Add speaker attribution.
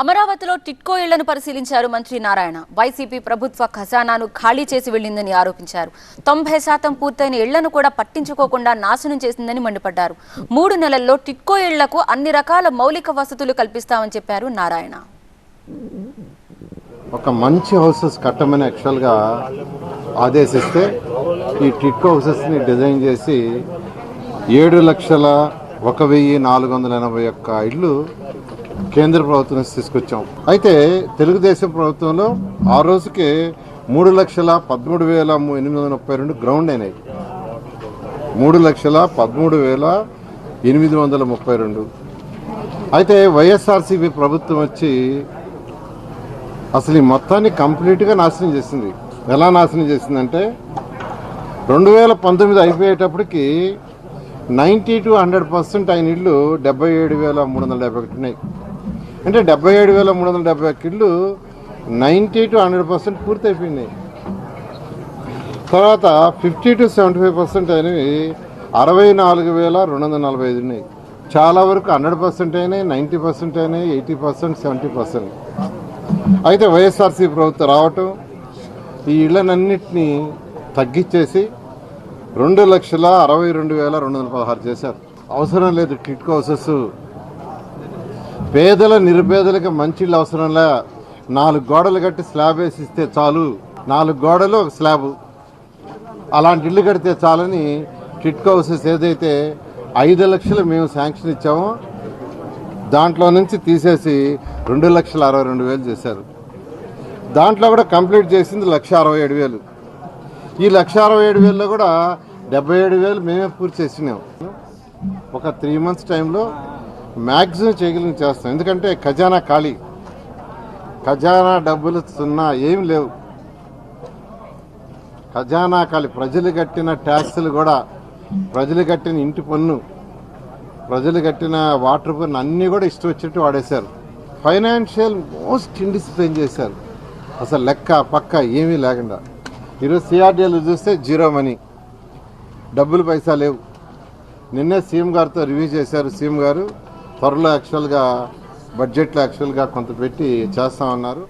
Speaker 1: అమరావతిలో టిట్కో ఇళ్ళను పరిశీలించారు మంత్రి నారాయణ. వైసీపీ ప్రభుత్వ ఖజానాను ఖాళీ చేసి వెళ్ళిందని ఆరోపించారు. తొంభై శాతం పూర్తయిన ఇళ్ళను కూడా పట్టించుకోకుండా నాశనం చేసిందని మండిపడ్డారు. మూడు నెలల్లో టిట్కో ఇళ్ళకు అన్ని రకాల మౌలిక వసతులు కల్పిస్తామని చెప్పారు నారాయణ.
Speaker 2: ఒక మంచి హౌసెస్ కట్టమని యాక్చువల్గా ఆదేశిస్తే ఈ టిట్కో హౌసెస్ని డిజైన్ చేసి ఏడు లక్షల ఒక వెయ్యి నాలుగు వందల ఎనభై ఒక్క ఇళ్ళు కేంద్ర ప్రభుత్వం నుంచి తీసుకొచ్చాం. అయితే తెలుగుదేశం ప్రభుత్వంలో ఆ రోజుకే మూడు లక్షల పదమూడు వేల ఎనిమిది వందల ముప్పై రెండు గ్రౌండ్ అయినాయి. మూడు లక్షల పదమూడు వేల ఎనిమిది వందల ముప్పై రెండు. అయితే వైఎస్ఆర్సీపీ ప్రభుత్వం వచ్చి అసలు ఈ మొత్తాన్ని కంప్లీట్గా నాశనం చేసింది. ఎలా నాశనం చేసిందంటే రెండు వేల పంతొమ్మిది అయిపోయేటప్పటికి నైంటీ టు హండ్రెడ్ పర్సెంట్ అయిన ఇళ్ళు డెబ్బై ఏడు వేల మూడు వందల డెబ్బై ఒకటి ఉన్నాయి. అంటే డెబ్బై ఏడు వేల మూడు వందల డెబ్బై ఒక్క ఇళ్ళు నైంటీ టు హండ్రెడ్ పర్సెంట్ పూర్తి అయిపోయినాయి తర్వాత fifty to seventy five percent అయినవి అరవై నాలుగు వేల రెండు వందల నలభై ఐదు ఉన్నాయి. చాలా వరకు హండ్రెడ్ పర్సెంట్ అయినాయి నైంటీ పర్సెంట్ అయినాయి ఎయిటీ పర్సెంట్ సెవెంటీ పర్సెంట్. అయితే వైఎస్ఆర్సీ ప్రభుత్వం రావటం ఈ ఇళ్ళనన్నింటినీ తగ్గించేసి రెండు లక్షల అరవై రెండు వేల రెండు వందల పదహారు చేశారు. అవసరం లేదు కిట్ హౌసెస్ పేదల నిరుపేదలకు మంచి ఇళ్ళు అవసరంలా నాలుగు గోడలు కట్టి స్లాబ్ వేసి ఇస్తే చాలు. నాలుగు గోడలు ఒక స్లాబ్. అలాంటి ఇల్లు కడితే చాలని టిట్కో హౌసెస్ ఏదైతే ఐదు లక్షలు మేము శాంక్షన్ ఇచ్చామో దాంట్లో నుంచి తీసేసి రెండు లక్షల అరవై రెండు వేలు చేశారు. దాంట్లో కూడా కంప్లీట్ చేసింది లక్ష అరవై ఏడు వేలు. ఈ లక్ష అరవై ఏడు వేలలో కూడా డెబ్బై ఏడు వేలు మేమే పూర్తి చేసినాం. ఒక త్రీ మంత్స్ టైంలో మ్యాక్సిమం చేయగలిగిన చేస్తాం. ఎందుకంటే ఖజానా ఖాళీ. ఖజానా డబ్బులు సున్నా ఏమి లేవు. ఖజానా ఖాళీ. ప్రజలు కట్టిన ట్యాక్సులు కూడా ప్రజలు కట్టిన ఇంటి పన్ను ప్రజలు కట్టిన వాటర్ పన్ను అన్నీ కూడా ఇష్టం వచ్చినట్టు వాడేశారు. ఫైనాన్షియల్ మోస్ట్ ఇండిసిప్లైన్ చేశారు. అసలు లెక్క పక్క ఏమీ లేకుండా. ఈరోజు సిఆర్డీఎల్ చూస్తే జీరో మనీ. డబ్బులు పైసా లేవు. నిన్నే సీఎం గారితో రివ్యూ చేశారు. సీఎం గారు త్వరలో యాక్చువల్గా బడ్జెట్లో యాక్చువల్గా కొంత పెట్టి చేస్తామన్నారు.